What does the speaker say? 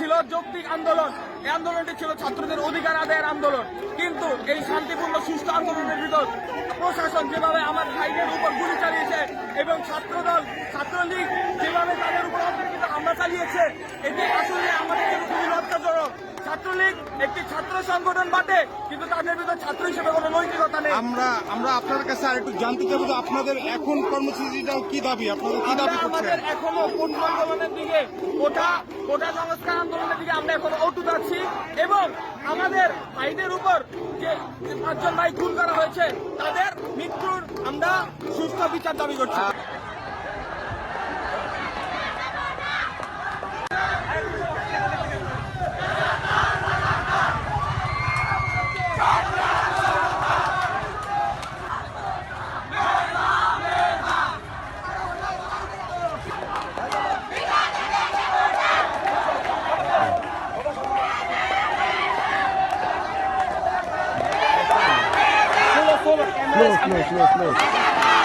ছিল যৌক্তিক আন্দোলন। এই আন্দোলনটি ছিল ছাত্রদের অধিকার আদায়ের আন্দোলন। কিন্তু এই শান্তিপূর্ণ সুস্থ আন্দোলনের ভিতর প্রশাসন যেভাবে আমার ভাইদের উপর গুলি চালিয়েছে এবং ছাত্রদল, ছাত্রলীগ যেভাবে তাদের উপর হামলা চালিয়েছে এটি আসলে আমাদের খুবই লজ্জাজনক। ছাত্রলীগ একটি ছাত্র সংগঠন বাটে কিন্তু তাদের ভিতর ছাত্র হিসেবে কোনো নৈতিকতা নেই। আমরা আমরা আপনার কাছে আর একটু জানতে চাইব যে আপনাদের এখন কর্মসূচিটা কি দাবি? আপনাদের কি দাবি আমাদের এখনও কোন আন্দোলনের দিকে কোটা কোটা সংস্কার আন্দোলনের দিকে আমরা এখনও অটুট আছি। এবং আমাদের ভাইদের উপর যে যে পাঁচজন ভাই খুন করা হয়েছে তাদের মৃত্যুর আমরা সুস্থ বিচার দাবি করছি। Close, close, close, close.